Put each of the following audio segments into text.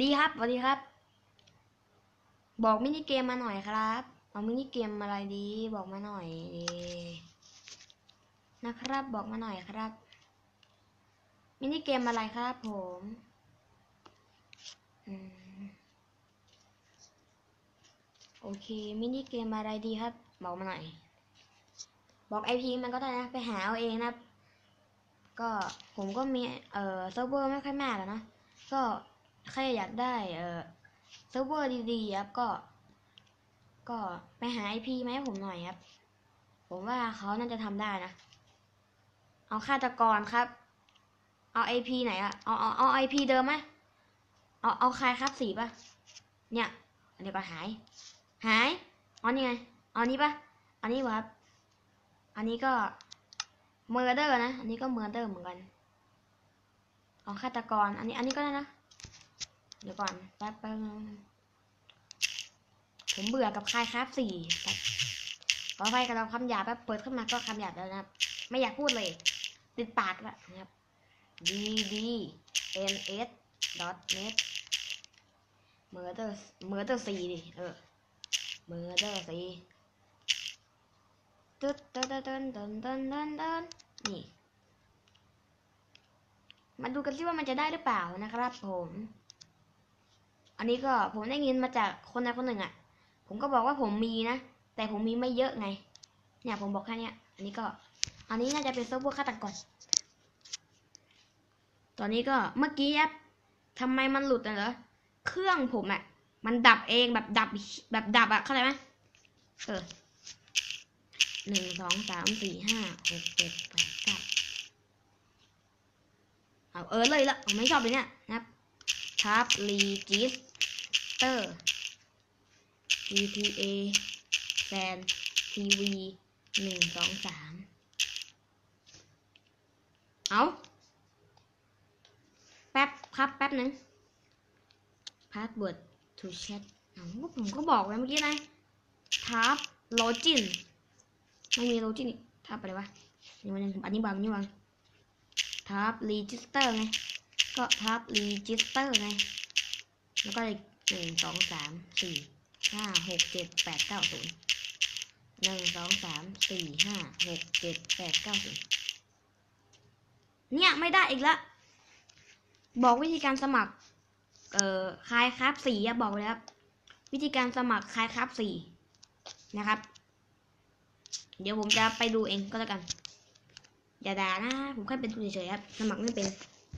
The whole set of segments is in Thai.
ดีครับสวัสดีครับ บอกมินิเกมมาหน่อยครับ เอามินิเกมอะไรดี บอกมาหน่อยนะครับ บอกมาหน่อยครับ มินิเกมอะไรครับผมอโอเค มินิเกมอะไรดีครับ บอกมาหน่อย บอกไอพีมันก็ได้นะ ไปหาเอาเองนะ ก็ผมก็มี เอ่อเซิร์ฟเวอร์ไม่ค่อยมากอะนะ ก็ ใครอยากได้เออเซิร์ฟเวอร์ดีๆครับก็ ก็ไปหาไอพีมาให้ผมหน่อยครับ ผมว่าเขาน่าจะทำได้นะ เอาฆาตกรครับ เอาไอพีไหนอะเอาเอาเอาไอพีเดิมไหมเอาเอาใครครับสีปะเนี่ยอันนี้ก็หาย หายอ๋อนี่ไงเอานี้ปะอันนี้วะครับ อันนี้ก็เมอร์เดอร์นะ อันนี้ก็เมอร์เดอร์เหมือนกัน เอาฆาตกร อันนี้ อันนี้ก็ได้นะ เดี๋ยวก่อนแป๊บนึงผมเบื่อกับใครครับสี่ขอไฟกับเราคำหยาบแป๊บเปิดขึ้นมาก็คำหยาบแล้วนะครับ ไม่อยากพูดเลย ติดปากแล้นะครับ d d n s dot net murder murder อร์เตอร์สี่ดิเออเมอร์เตอร์สี่ตึ๊ดตึ๊ดตึ๊ดตึ๊ดตึ๊ดตึ๊ดตึ๊ดนี่มาดูกันซิว่ามันจะได้หรือเปล่านะครับผม อันนี้ก็ผมได้ยินมาจากคนใดคนหนึ่งอะ่ะ ผมก็บอกว่าผมมีนะ แต่ผมมีไม่เยอะไง เนี่ยผมบอกแค่เนี้ยอันนี้ก็ อันนี้น่าจะเป็นเซิร์ฟเวอร์ฆาตกรตอนนี้ก็เมื่อกี้แอปทำไมมันหลุดอะเหรอ เครื่องผมอะ่ะ มันดับเองแบบดับแบบดับอะเข้าใจไหมเออหนึ่งสองสามสี่ห้าหกเจ็ดแปดเก้าเอาเออเลยละผมไม่ชอบเลยเนี่ยนะครับทับรีจิส เตอร์ GTA แฟนทีวีหนึ่งสองสามเอาแป๊บครับ แป๊บหนึ่ง password to chat เอาผมก็บอกไว้เมื่อกี้นะทับโลจินไม่มีโลจินอีกทับอะไรวะนี่มันอันนี้บางอันนี้บางทับ register ไง ก็ทับ register ไง แล้วก็อีก หนึ่งสองสามสี่ห้าหกเจ็ดแปดเก้าศูนย์หนึ่งสองสามสี่ห้าหกเจ็ดแปดเก้าศูนย์เนี่ยไม่ได้อีกละบอกวิธีการสมัคร เอ่อคลายครับสีอะบอกเลยครับ วิธีการสมัครคลายครับสี่นะครับ เดี๋ยวผมจะไปดูเองก็แล้วกัน อย่าด่านะ ผมแค่เป็นทุนเฉยๆครับ สมัครไม่เป็น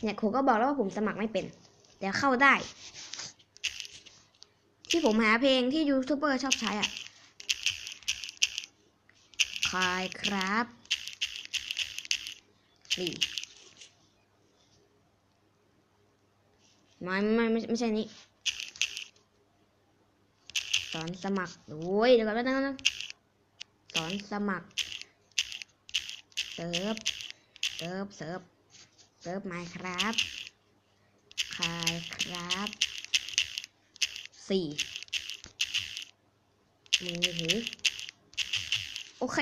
เนี่ยผมก็บอกแล้วว่าผมสมัครไม่เป็น แต่เข้าได้ ที่ผมหาเพลงที่ยูทูบเบอร์ชอบใช้อะคายครับนี่ไม่ไม่ไม่ไม่ใช่นี้สอนสมัครโอ้ยเดี๋ยวก่อนนึงนะสอนสมัครเซิร์ฟเซิร์ฟเซิร์ฟเซิร์ฟไมครับคายครับ สี่มือถือโอเค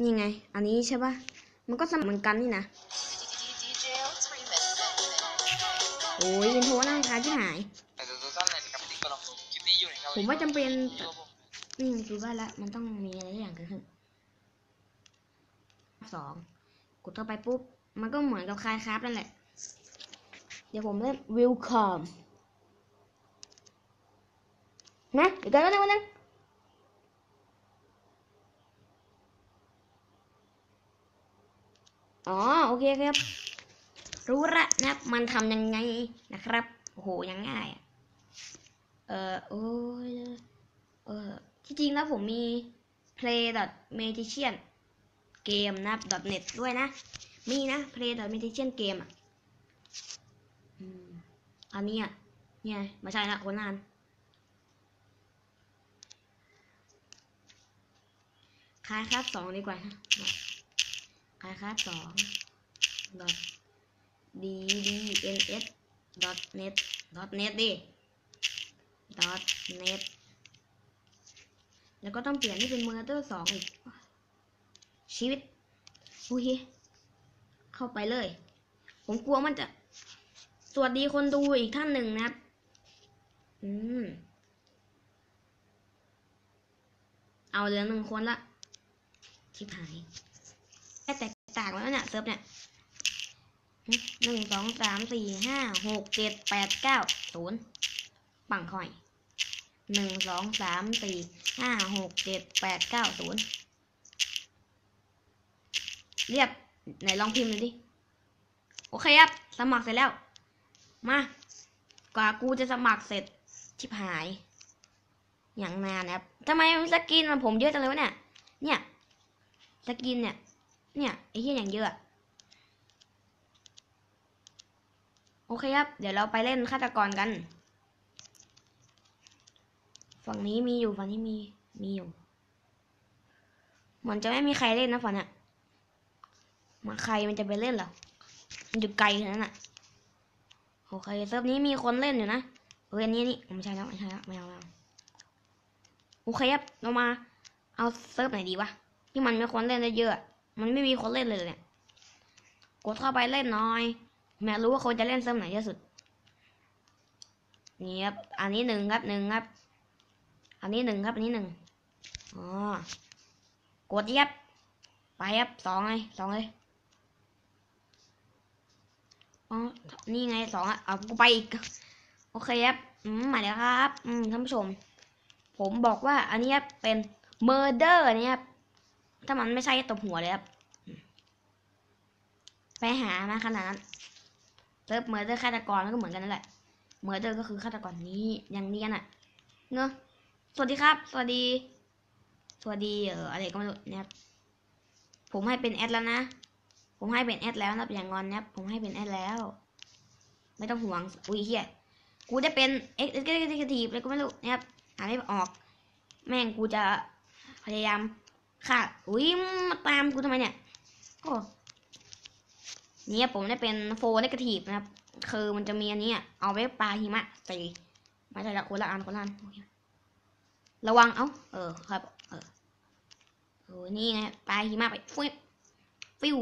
นี่ไง อันนี้ใช่ปะมันก็สมัครเหมือนกันนี่นะ โอ้ยอินโทรน่ารำคาญที่หายแต่ตัวสั้นเลยนะครับที่ก็ลองดูคลิปนี้อยู่ในครับผมว่าจำเป็น ตัวผมอืมคือว่าละมันต้องมีอะไรอย่างเกิดขึ้นสองกดเข้าไปปุ๊บ มันก็เหมือนกับคลายครับนั่นแหละ เดี๋ยวผมเล่น welcome นะเดี๋ยวกันนึงนึงอ๋อ โอเคครับ รู้ละนะมันทำยังไงนะครับ โอ้โห ยังง่ายอะเออโอ้ยเออ ที่จริงแล้วผมมี play magician เกมนะ .net ด้วยนะ มีนะ play magician เกมอะอันนี้อะเนี่ยม่ใช่ละคนนานคลายครับสองดีกว่านะคลายครับสอง dot d d n s dot net dot net ดิ dot net แล้วก็ต้องเปลี่ยนให้เป็นเมอร์เดอร์สองอีก ชีวิตโอเคเข้าไปเลย ผมกลัวมันจะ สวัสดีคนดูอีกท่านหนึ่งนะครับ อืม เอาเหลือหนึ่งคนละชิบหายแค่แตกต่างแล้วเนี่ยเซิร์ฟเนี่ยหนึ่งสองสามสี่ห้าหกเจ็ดแปดเก้าศูนย์ปังค่อย หนึ่งสองสามสี่ห้าหกเจ็ดแปดเก้าศูนย์เรียบไหนลองพิมพ์เลยดิ โอเคครับ สมัครเสร็จแล้ว มากว่ากูจะสมัครเสร็จชิบหาย อย่างนานนะครับทำไมสกินมันผมเยอะจังเลยวะเนี่ย เนี่ยสกินเนี่ย เนี่ยไอ้เหี้ยอย่างเยอะโอเคครับ เดี๋ยวเราไปเล่นฆาตกรกัน ฝั่งนี้มีอยู่ฝั่งนี้มีมีอยู่เหมือนจะไม่มีใครเล่นนะฝั่งนี้มาใครมันจะไปเล่นหรอมันอยู่ไกลขนาดนั้นอะโอเคเซิร์ฟนี้มีคนเล่นอยู่นะเอออันนี้นี่ไม่ใช่แล้วไม่ใช่แล้วไม่เอาไม่เอาโอเคครับเรามาเอาเซิร์ฟไหนดีวะที่มันไมีคนเล่นได้เยอะ มันไม่มีคนเล่นเลยเนี่ยกดเข้าไปเล่นหน้อยแม่รู้ว่าคนจะเล่นเซิร์ฟไหนเยอะสุดนี่ครับอันนี้หนึ่งครับหนึ่งครับ อันนี้หนึ่งครับอันนี้หนึ่งอ๋อกดเย็บไปครับสองเลยสองเลยอ๋อนี่ไงสองอะเอากูไปอีก โอเคครับอืมมาแล้วครับ อืมท่านผู้ชม ผมบอกว่าอันนี้ครับเป็น murder เนี่ยครับถ้ามันไม่ใช่ตบหัวเลยครับ ไปหามาขนาดนั้นเซิร์ฟ murder ฆาตกรมันก็เหมือนกันนั่นแหละ murder ก็คือฆาตกรนี้อย่างนี้กันอะเนอะ สวัสดีครับ สวัสดี สวัสดีเอออะไรก็ไม่รู้เนี่ยครับผมให้เป็นแอดแล้วนะ ผมให้เป็นแอดแล้วนะอย่างงอนนะครับผมให้เป็นแอดแล้ว ไม่ต้องห่วง อุ้ยเฮียกูจะเป็นเอ็กซ์เอ็กซ์เอ็กซ์ทีฟอะไรก็ไม่รู้นะครับอ่านไม่ออก แม่งกูจะพยายามค่ะ อุ้ยมาตามกูทำไมเนี่ยโอ้เนี่ยผมได้เป็นโฟนกทีฟนะครับ คือมันจะมีอันนี้เอาไว้ปลาหิมะใส่ไม่ใช่ละคนละอันคนละอันโอเค ระวัง เอ้า เออ ครับ เออโอ้นี่ไงปลาหิมะไปฟิวฟิว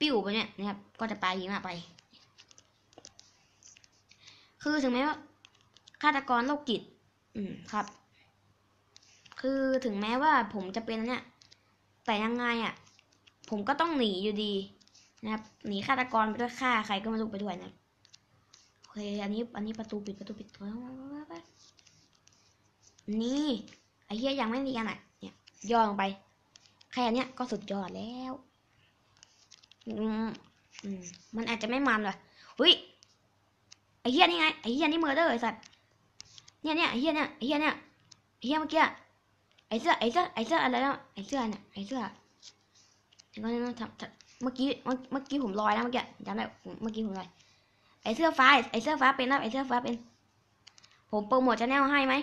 ปิ้วไปเนี่ยนะครับ ก็จะปลาหิมะไป คือถึงแม้ว่าฆาตกรโรคจิต อืม ครับ คือถึงแม้ว่าผมจะเป็นเนี่ย แต่ยังไงอะ ผมก็ต้องหนีอยู่ดีนะครับ หนีฆาตกรไปด้วยฆ่าใครก็ไม่รู้ไปด้วยนะโอเค อันนี้ อันนี้ประตูปิดประตูปิด นี่ไอ้เหี้ยยังไม่เรียนอะ เนี่ยย่อลงไป แค่เนี้ยก็สุดยอดแล้วอืมอืมมันอาจจะไม่มันว่ะเฮ้ยไอ้เฮียนี่ไงไอ้เฮียนี่เมอร์เดอร์ไอ้สัตว์เนี่ยเนี่ยไอ้เฮียเนี่ยไอ้เฮียเนี่ยไอ้เฮียเมื่อกี้ไอ้เสื้อไอ้เสื้อไอ้เสื้ออะไรนะไอ้เสื้อเนี่ยไอ้เสื้อเดี๋ยวก่อนนะทำทำเมื่อกี้เมื่อเมื่อกี้ผมลอยนะเมื่อกี้จำได้เมื่อกี้ผมลอยไอ้เสื้อฟ้าไอ้เสื้อฟ้าเป็นนะไอ้เสื้อฟ้าเป็น ผมโปรโมทชาแนลให้ไหม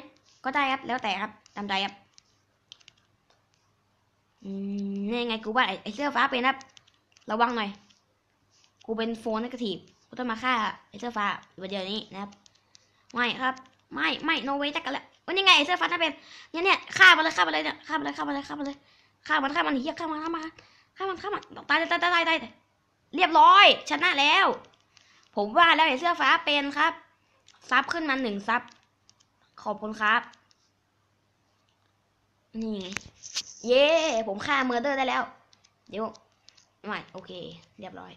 ก็ได้ครับ แล้วแต่ครับตามใจครับนี่ไงกูว่าไอ้เสื้อฟ้าเป็นครับระวังหน่อย กูเป็นโฟนนกทีฟกูต้องมาฆ่าไอ้เสื้อฟ้าวันเดียวนี้นะครับ ไม่ครับ ไม่ไม่โนเวจักกันแล้ววันนี้ไงไอ้เสื้อฟ้าถ้าเป็นเนี่ยเนี่ยฆ่ามันเลยฆ่ามันเลยเนี่ยฆ่ามันเลยฆ่ามันเลยฆ่ามันเลยฆ่ามันฆ่ามันเฮียฆ่ามันฆ่ามันฆ่ามันฆ่ามันตายตายตายตายตายเรียบร้อยชนะแล้ว ผมว่าแล้วไอ้เสื้อฟ้าเป็นครับ ซับขึ้นมาหนึ่งซับ ขอบคุณครับ นี่ เย้ ผมฆ่าเมอร์เดอร์ได้แล้ว เดี๋ยวไม่โอเค เรียบร้อย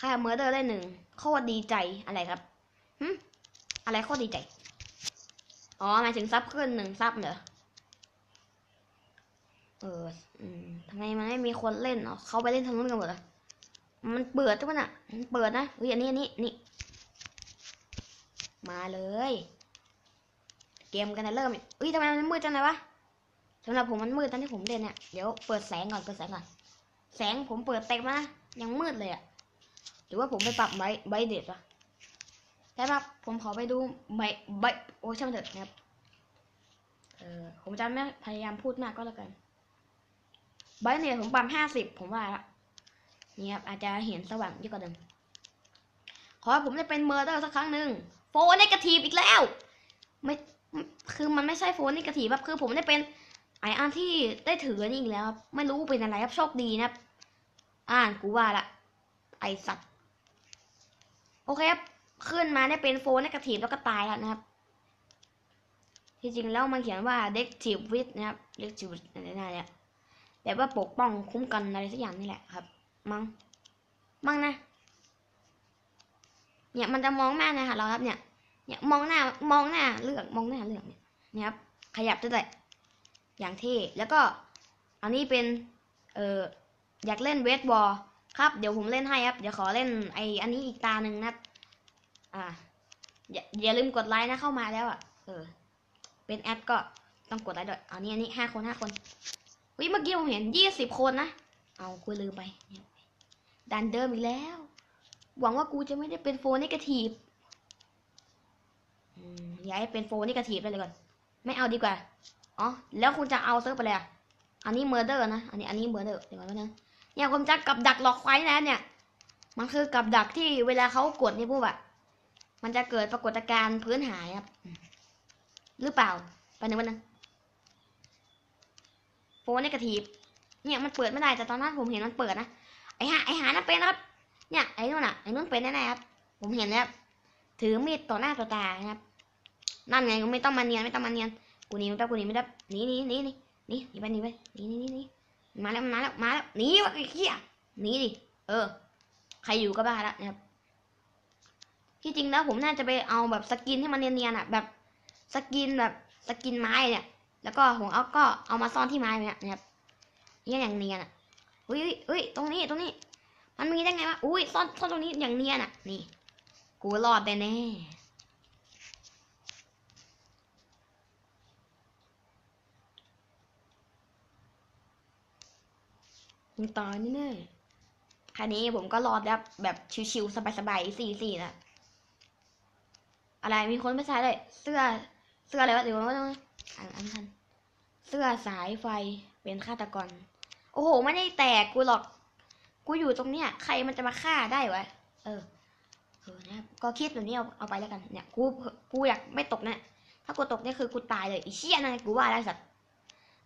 ค่าเมอร์เดอร์ได้หนึ่งโคตรดีใจอะไรครับหึอะไรโคตรดีใจ อ๋อหมายถึงซับขึ้นหนึ่งซับเหรอเอออืมทำไมมันไม่มีคนเล่นเนาะเขาไปเล่นทางนู้นกันหมดเหรอมันเปิดทุกคนอะ มันเปิดนะเฮ้ยอันนี้อันนี้นี่ มาเลย เกมกันนเริ่มเอ้ยทำไมมันมืดจังเลยวะสำหรับผมมันมืดตอนที่ผมเล่นเนี่ย เดี๋ยวเปิดแสงก่อนเปิดแสงก่อน แสงผมเปิดเต็มแล้วนะ ยังมืดเลยอะหรือว่าผมไปปรับไบไบเด็ดวะได้ปะผมขอไปดูไบไบโอ้ช่างเถอะนะครับ เออผมจะไม่พยายามพูดมากก็แล้วกัน ไบเน็ตผมปรับห้าสิบผมว่าละนี่ครับอาจจะเห็นสว่างเยอะกว่าเดิม ขอให้ผมได้เป็นเมอร์เดอร์สักครั้งหนึ่ง โฟนเนกาทีฟอีกแล้ว ไม่คือมันไม่ใช่โฟนนิเกทีฟครับคือผมได้เป็นไออันที่ได้ถืออันนี้อีกแล้วครับไม่รู้เป็นอะไรครับโชคดีนะครับอ่านกูว่าละไอสัตว์โอเคครับขึ้นมาได้เป็นโฟนนิเกทีฟแล้วก็ตายแล้วนะครับที่จริงแล้วมันเขียนว่า d e c t i v e with นะครับ d e c t i v e อะไรนั่นเนี่ยแบบว่าปกป้องคุ้มกันอะไรสักอย่างนี่แหละครับ มั้งมั้งนะ เนี่ยมันจะมองหน้านะค่ะเราครับเนี่ย เนี่ยมองหน้ามองหน้าเลือกมองหน้าเลือกเนี่ยนี่ยครับขยับได้เลยอย่างเท่แล้วก็อันนี้เป็นเอออยากเล่นเวทบอลครับเดี๋ยวผมเล่นให้ครับ เดี๋ยวขอเล่นไออันนี้อีกตาหนึ่งนะอ่าอย่าอย่าลืมกดไลค์นะเข้ามาแล้วอะเออ เป็นแอดก็ต้องกดไลค์ด้วยอันนี้อันนี้ห้าคนห้าคนวิเมื่อกี้ผมเห็นยี่สิบคนนะ เอากูลืมไปดันเดิมอีกแล้ว หวังว่ากูจะไม่ได้เป็นโฟนิกทีฟอืมอย่าให้เป็นโฟนิกทีฟเลยก่อน ไม่เอาดีกว่า อ๋อ แล้วคุณจะเอาเซิร์ฟไปเลยอะ อันนี้เมอร์เดอร์นะ อันนี้ อันนี้เมอร์เดอร์ เดี๋ยวก่อนนะเนี่ยผมจะกับดักหลอกควายนะเนี่ย มันคือกับดักที่เวลาเขากดนี่พวกอะมันจะเกิดปรากฏการณ์พื้นหายครับ หรือเปล่า ไปหนึ่งวันหนึ่งโฟนกทีฟเนี่ยมันเปิดไม่ได้แต่ตอนนั้นผมเห็นมันเปิดนะ ไอหาไอหานั่นเป็นนะครับ เนี่ยไอ้นู่นน่ะไอ้นู่นเป็นแน่ๆครับ ผมเห็นแล้วถือมีดต่อหน้าต่อตานะครับ นั่นไงไม่ต้องมาเนียนไม่ต้องมาเนียนกูหนีไม่ได้กูหนีไม่ได้หนีหนีหนีหนีหนีหนีไปหนีไปหนีหนีหนีหนีมาแล้วมาแล้วมาแล้วหนีวะไอ้เหี้ยหนีดิเออ ใครอยู่ก็บ้าละนะครับที่จริงแล้วผมน่าจะไปเอาแบบสกินที่มันเนียนๆอะ แบบสกินแบบสกินไม้เนี่ย แล้วก็ผมเอาก็เอามาซ่อนที่ไม้เนี่ยนะครับเนี่ยอย่างเนียนอะอุ้ยอุ้ยตรงนี้ตรงนี้ มันมีได้ไงวะ อุ้ยซ่อนซ่อนตรงนี้อย่างเนียนอะ นี่ กูรอดแน่แน่มึงตายแน่ๆคันนี้ผมก็รอดแล้แบบชิวๆสบายๆสี่สี่นะอะไรมีคนไม่ใช้เลย เสื้อเสื้ออะไรวะเดี๋ยวว่าต้องอ่านอ่านทันเสื้อสายไฟเป็นฆาตกร โอ้โห ไม่ได้แตกกูหรอก กูอยู่ตรงเนี้ยใครมันจะมาฆ่าได้วะ เออ เออนะก็คิดแบบนี้เอาเอาไปแล้วกัน เนี่ย กู กูอยากไม่ตกเนี่ยถ้ากูตกเนี่ยคือกูตายเลยไอีเชี่ยนะกูว่าแล้วสัตว์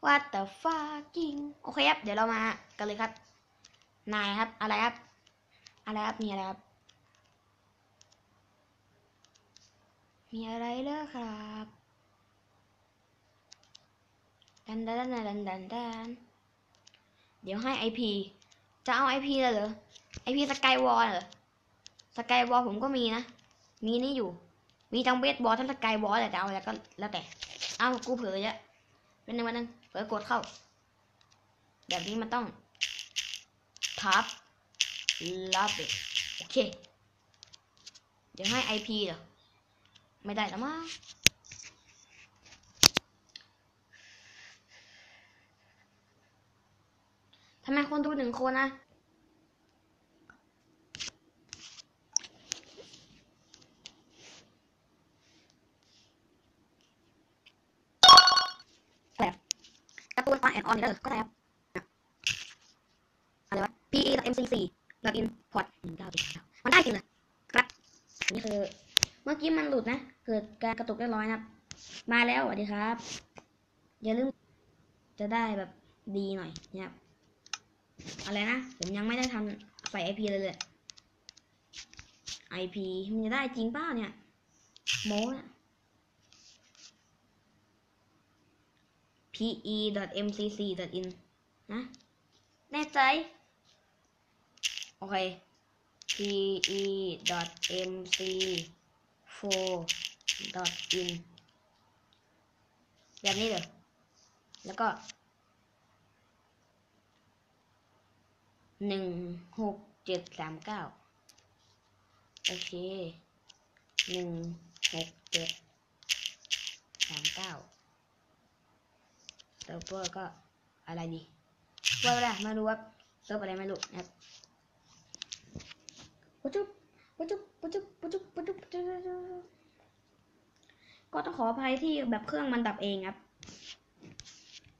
What the fucking โอเคครับ เดี๋ยวเรามากันเลยครับ นายครับ อะไรครับ อะไรครับ มีอะไรครับ มีอะไรเลอครับดันดันดันดันดันดันเดี๋ยวให้ไอพี จะเอาไอพีเลยเหรอไอพีสกายวอลเหรอสกายวอลผมก็มีนะ มีนี่อยู่ มีทั้งเบสบอลทั้งสกายวอลแต่จะเอาอะไรก็แล้วแต่ เอากูเผลอเยอะเป็นหนึ่งวันนึงเผลอกดเข้า แบบนี้มันต้องทับลับเลยโอเค เดี๋ยวให้ไอพีเหรอ ไม่ได้แล้วมั้ง ทำไมคนดูหนึ่งคนนะแบบการ์ตูนออนแอนออนเดอร์ก็ได้ครับอะอะไรวะ PE MCC login port หนึ่งเก้าเจ็ดเก้ามันได้จริงเหรอครับนนี้คือ เมื่อกี้มันหลุดนะ เกิดการกระตุกเรียบร้อยนะมาแล้วสวัสดีครับ อย่าลืมจะได้แบบดีหน่อยนะครับ อะไรนะ ผมยังไม่ได้ทำใส่ IP เลยเลย IP มันจะได้จริงเปล่าเนี่ย โม้นะ pe.mcc.in นะแน่ใจ โอเค pe.mc4.in แบบนี้เลยแล้วก็ หนึ่งหกเจ็ดสามเก้าโอเคหนึ่งหกเจ็ดสามเก้าเซิร์ฟเวอร์ก็อะไรดีว่าอะไรไม่รู้ว่าเซิร์ฟอะไรไม่รู้นะครับปุ๊บจุ๊บปุ๊บจุ๊บปุ๊บจุ๊บปุ๊บจุ๊บปุ๊บจุ๊บปุ๊บก็ต้องขออภัยที่แบบเครื่องมันดับเองครับ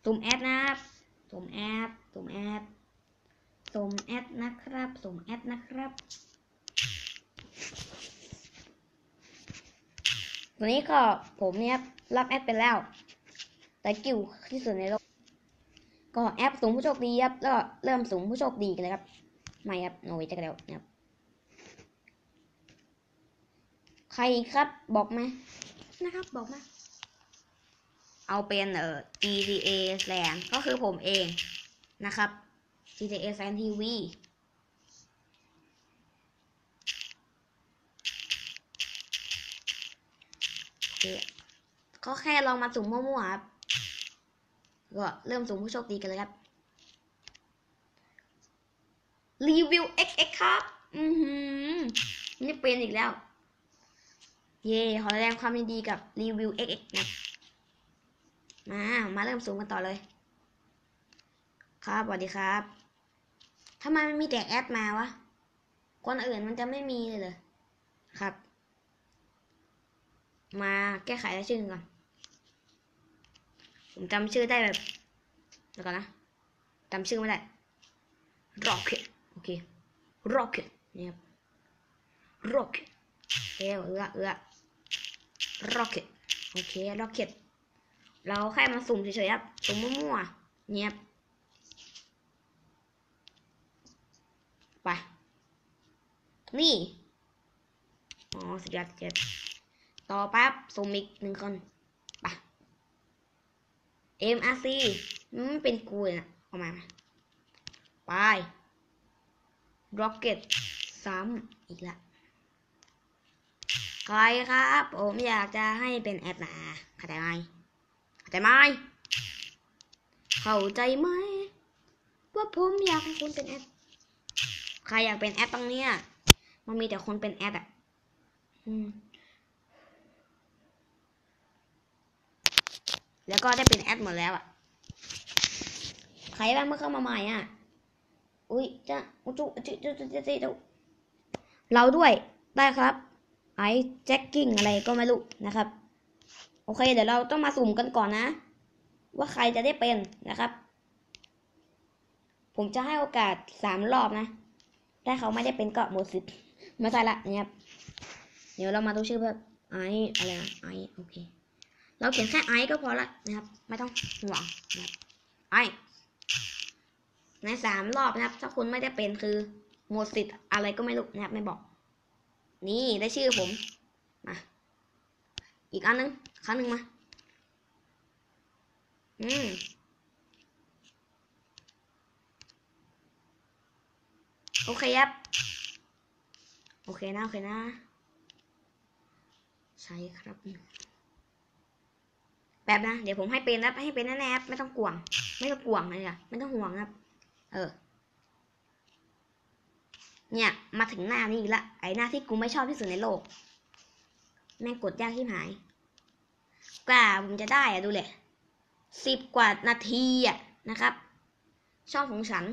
สุ่มแอดนะครับสุ่มแอดสุ่มแอด สุ่มแอดนะครับสุ่มแอดนะครับ วันนี้ก็ผมเนี่ยครับรับแอดไปแล้วแต่กิวที่สุดในโลก ก็แอปสูงผู้โชคดีครับ แล้วก็เริ่มสูงผู้โชคดีกันเลยครับ ไม่ครับโนยจะกระเดียวนะครับ ใครครับบอกมานะครับ บอกมาเอาเป็นเอ่อ GTA Slan ก็คือผมเองนะครับ GTA Slan TV โอเคก็แค่ลองมาสุ่มมั่วๆครับ ก็เริ่มสุ่มผู้โชคดีกันเลยครับ รีวิว XX ครับ อือหือนี่เป็นอีกแล้ว เย่ขอแสดงความยินดีกับรีวิว XX นะมา มาเริ่มสุ่มกันต่อเลย ครับสวัสดีครับ ทำไมมันมีแต่แอดมาวะ คนอื่นมันจะไม่มีเลยเลยครับ มาแก้ไขชื่อก่อน ผมจำชื่อได้แบบเดี๋ยวก่อนนะจำชื่อไม่ได้ Rocket โอเค Rocket เนี่ครับ Rocket เอวเอือเอือ Rocket โอเค Rocket เราแค่มาสุ่มเฉยๆครับ สุ่มมั่วๆเงียบ ไป นี่ อ๋อสุดยอดสุดยอดต่อแป๊บสุ่มอีกหนึ่งคนไป MRC อืมเป็นกูนะเอามามไป Rocket ซ้ำอีกละใครครับ ผมอยากจะให้เป็นแอดนะเข้าใจไหมเข้าใจไหมเข้าใจไหมว่าผมอยากให้คุณเป็นแอด ใครอยากเป็นแอดตรงเนี้ยมันมีแต่คนเป็นแอดอะอแล้วก็ได้เป็นแอดหมดแล้วอะใครบ้างเมื่อเข้ามาใหม่อะอุ้ยจะอุจุจุจุจุจุจุเราด้วย ได้ครับ ไอแจ็คกิ้งอะไรก็ไม่รู้นะครับ โอเค เดี๋ยวเราต้องมาสุ่มกันก่อนนะ ว่าใครจะได้เป็นนะครับ ผมจะให้โอกาสสามรอบนะ ถ้าเขาไม่ได้เป็นก็หมดสิทธิ์ไม่ใช่ละเนะครับเดี๋ยวเรามาดูชื่อแบบไออะไรนะไอโอเค เราเขียนแค่ไอก็พอละนะครับ ไม่ต้องห่วงนะครับไอในสามรอบนะครับ ถ้าคุณไม่ได้เป็นคือหมดสิทธิ์อะไรก็ไม่รู้นะครับไม่บอก นี่ได้ชื่อผมมาอีกอันหนึงครั้งหนึ่งมา อืม โอเคครับ โอเคนะ โอเคนะ ใช่ครับแบบนะ เดี๋ยวผมให้เป็นนะให้เป็นแน่ๆครับไม่ต้องกวง ไม่ต้องกวงเลยอะไม่ต้องห่วงครับ เออ เนี่ย มาถึงหน้านี้อีกละ ไอ้หน้าที่กูไม่ชอบที่สุดในโลก แม่งกดยากที่หาย กว่าผมจะได้อะดูเลยสิบกว่านาทีอะนะครับ ช่องของฉัน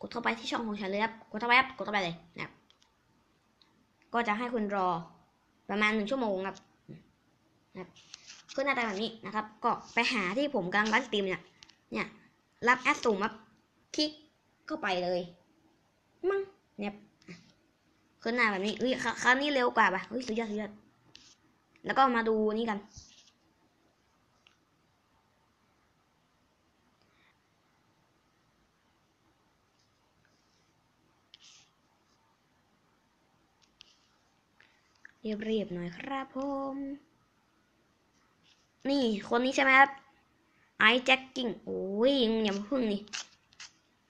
กดเข้าไปที่ช่องของฉันเลยครับ กดเข้าไปครับ กดเข้าไปเลยนะครับ ก็จะให้คุณรอประมาณหนึ่งชั่วโมงครับนะครับขึ้นหน้าตาแบบนี้นะครับ ก็ไปหาที่ผมกำลังไลฟ์สตรีมเนี่ย เนี่ย รับแอดสุ่มครับ คลิกเข้าไปเลย มั้งเนี่ยขึ้นหน้าแบบนี้เฮ้ยคราวนี้เร็วกว่าป่ะเฮ้ยสุดยอดสุดยอด แล้วก็มาดูนี่กัน เรียบๆหน่อยครับผม นี่คนนี้ใช่ไหมครับไอแจ็คกิ้งโอ้ยอย่ามาพึ่งนี่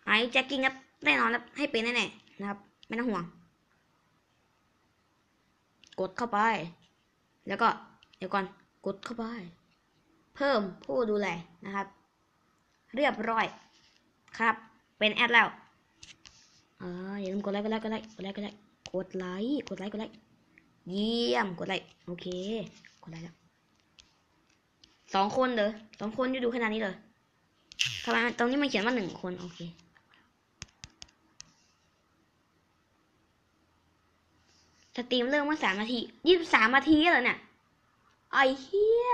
ไอแจ็คกิ้งครับแน่นอนครับให้เป็นแน่ๆนะครับ ไม่ต้องห่วง กดเข้าไป แล้วก็เดี๋ยวก่อนกดเข้าไป เพิ่มผู้ดูแลนะครับ เรียบร้อย ครับ เป็นแอดแล้วอ่าอย่าลืมกดไลค์กดไลค์กดไลค์กดไลค์กดไลค์กดไลค์กดไลค์ เยี่ยมกดไลค์โอเคกดไลค์แล้วสองคนเหรอสองคนอยู่ดูขนาดนี้เลยทำไมตรงนี้มันเขียนว่าหนึ่งคนโอเคสตรีมเริ่มเมื่อสามนาทียี่สิบสามนาทีเหรอเนี่ยไอ้เฮีย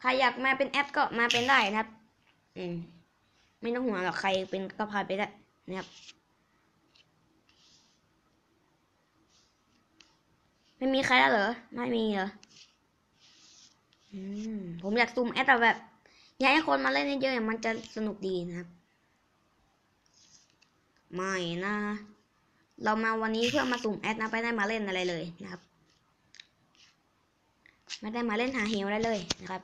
ใครอยากมาเป็นแอดก็มาเป็นได้นะครับ อืม ไม่ต้องห่วงหรอกใครเป็นก็พาไปได้นะครับ ไม่มีใครแล้วเหรอ ไม่มีเหรอ อืม ผมอยากซูมแอดแต่แบบ อยากให้คนมาเล่นเยอะๆมันจะสนุกดีนะครับ ไม่นะ เรามาวันนี้เพื่อมาสุ่มแอดนะ ไม่ได้มาเล่นอะไรเลยนะครับ ไม่ได้มาเล่นหาเฮลได้เลยนะครับ